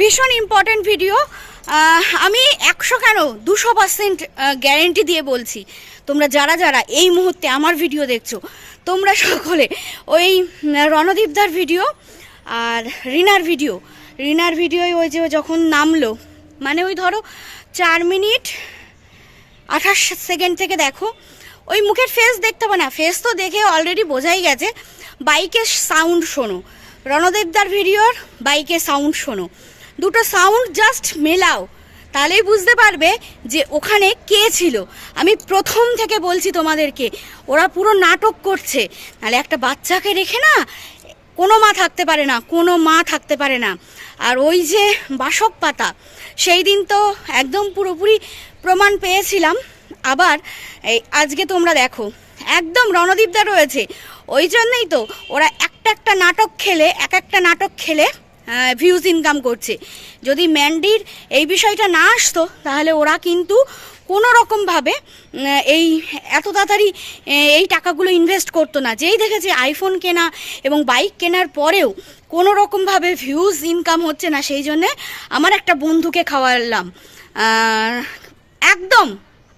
ভীষণ important video আমি একশো কেন? দুশো পার্সেন্ট গ্যারেন্টি দিয়ে বলছি। তোমরা যারা যারা এই মুহূর্তে আমার ভিডিও দেখছ, তোমরা সকলে ওই রণদীপদার ভিডিও আর রিনার ভিডিও রিনার ভিডিও ওই যে যখন নামলো মানে ওই ধরো চার মিনিট আঠাশ সেকেন্ড থেকে দেখো, ওই মুখের ফেস দেখতে হবে না। ফেস তো দেখে অলরেডি বোঝাই গেছে। বাইকের সাউন্ড শোনো। রণদেবদার ভিডিওর বাইকের সাউন্ড শোনো। দুটো সাউন্ড জাস্ট মেলাও। তাহলেই বুঝতে পারবে যে ওখানে কে ছিল। আমি প্রথম থেকে বলছি তোমাদেরকে, ওরা পুরো নাটক করছে। নাহলে একটা বাচ্চাকে রেখে না, কোনো মা থাকতে পারে না, কোনো মা থাকতে পারে না। আর ওই যে বাসক পাতা, সেই দিন তো একদম পুরোপুরি প্রমাণ পেয়েছিলাম। আবার এই আজকে তোমরা দেখো, একদম রণদীপদা রয়েছে। ওই জন্যই তো ওরা একটা একটা নাটক খেলে, এক একটা নাটক খেলে ভিউজ ইনকাম করছে। যদি ম্যান্ডির এই বিষয়টা না আসতো, তাহলে ওরা কিন্তু কোনো রকমভাবে এই এত তাড়াতাড়ি এই টাকাগুলো ইনভেস্ট করতো না। যেই দেখেছে আইফোন কেনা এবং বাইক কেনার পরেও কোনো রকমভাবে ভিউজ ইনকাম হচ্ছে না, সেই জন্যে আমার একটা বন্ধুকে খাওয়ালাম। একদম,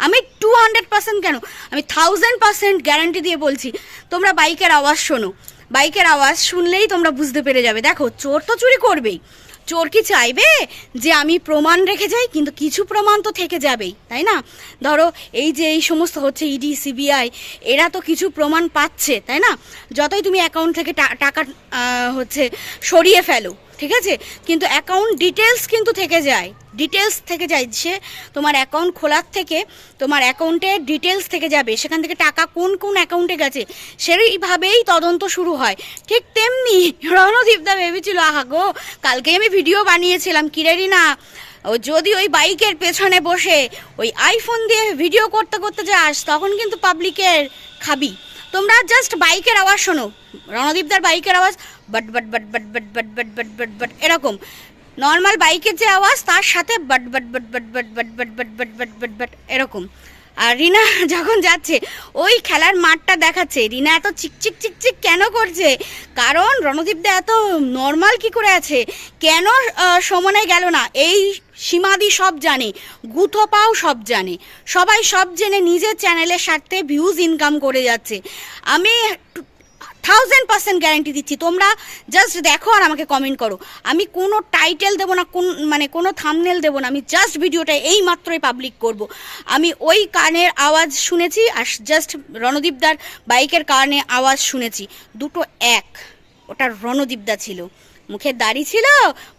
আমি টু হান্ড্রেড পার্সেন্ট কেন? আমি থাউজেন্ড পার্সেন্ট গ্যারান্টি দিয়ে বলছি, তোমরা বাইকের আওয়াজ শোনো। বাইকের আওয়াজ শুনলেই তোমরা বুঝতে পেরে যাবে। দেখো, চোর তো চুরি করবেই। চোর কি চাইবে যে আমি প্রমাণ রেখে যাই? কিন্তু কিছু প্রমাণ তো থেকে যাবেই, তাই না? ধরো, এই যে এই সমস্ত হচ্ছে E ইডি সিবিআই এরা তো কিছু প্রমাণ পাচ্ছে, তাই না? যতই তুমি অ্যাকাউন্ট থেকে টাকা হচ্ছে সরিয়ে ফেলো ঠিক আছে? কিন্তু অ্যাকাউন্ট ডিটেলস কিন্তু থেকে যায়। ডিটেলস থেকে যায় সে তোমার অ্যাকাউন্ট খোলার থেকে তোমার অ্যাকাউন্টের ডিটেলস থেকে যাবে। সেখান থেকে টাকা কোন কোন অ্যাকাউন্টে গেছে সেইভাবেই তদন্ত শুরু হয়। ঠিক তেমনি রণদীপদা ভেবেছিল, আহা গো কালকে আমি ভিডিও বানিয়েছিলাম কিরেরি না ও যদি ওই বাইকের পেছনে বসে, ওই আইফোন দিয়ে ভিডিও করতে করতে যাস, তখন কিন্তু পাবলিকের খাবি। তোমরা জাস্ট বাইকের আওয়াজ শোনো রণদীপদার বাইকের আওয়াজ বাট বাট বাট বাট বাট বাট বাট বাট বাট বাট এরকম নর্মাল বাইকের যে আওয়াজ তার সাথে বাট বাট বাট বাট বাট বাট বাট বাট বাট বাট বাট বাট এরকম আর রিনা যখন যাচ্ছে ওই খেলার মাঠটা দেখাচ্ছে রিনা এত চিকচিক চিকচিক কেন করছে কারণ রণদীপদা এত নর্মাল কি করে আছে কেন সমনে গেল না এই সীমাদি সব জানে গুথোপাও সব জানে। সবাই সব জেনে নিজের চ্যানেলের স্বার্থে ভিউজ ইনকাম করে যাচ্ছে। আমি থাউজেন্ড পার্সেন্ট গ্যারান্টি দিচ্ছি, তোমরা জাস্ট দেখো আর আমাকে কমেন্ট করো। আমি কোনো টাইটেল দেবো না, কোন মানে কোনো থামনেল দেবো না, আমি জাস্ট ভিডিওটা এই মাত্রই পাবলিক করব। আমি ওই কানের আওয়াজ শুনেছি আর জাস্ট রণদীপদার বাইকের কানে আওয়াজ শুনেছি। দুটো এক, ওটা রণদীপদা ছিল। মুখে দাড়ি ছিল,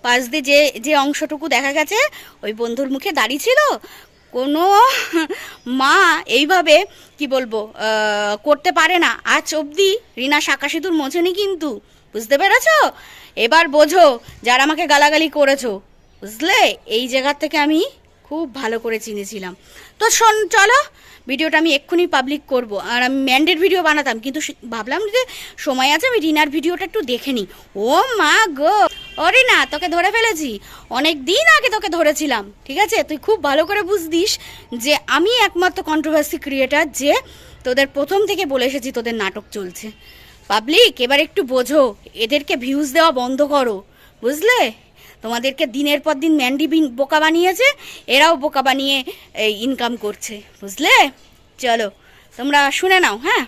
পাশ দিয়ে যে যে অংশটুকু দেখা গেছে, ওই বন্ধুর মুখে দাড়ি ছিল। কোনো মা এইভাবে, কি বলব করতে পারে না। আজ অবধি রিনা শাঁকা সিঁদুর মোছেনি কিন্তু। বুঝতে পেরেছ? এবার বোঝো যারা আমাকে গালাগালি করেছ। বুঝলে? এই জায়গার থেকে আমি খুব ভালো করে চিনেছিলাম। তো শোন, চলো, ভিডিওটা আমি এক্ষুনি পাবলিক করব। আর আমি ম্যান্ডের ভিডিও বানাতাম, কিন্তু ভাবলাম যে সময় আছে, আমি রিনার ভিডিওটা একটু দেখে নিই। ও মা গো! ও রিনা তোকে ধরে ফেলেছি। অনেক দিন আগে তোকে ধরেছিলাম, ঠিক আছে? তুই খুব ভালো করে বুঝদিস যে আমি একমাত্র কন্ট্রোভার্সি ক্রিয়েটার যে তোদের প্রথম থেকে বলে এসেছি তোদের নাটক চলছে। পাবলিক এবার একটু বোঝো, এদেরকে ভিউজ দেওয়া বন্ধ করো, বুঝলে? তোমাদেরকে দিনের পর দিন ম্যান্ডি বোকা বানিয়েছে, এরাও বোকা বানিয়ে, এই ইনকাম করছে, বুঝলে? চলো, তোমরা শুনে নাও হ্যাঁ?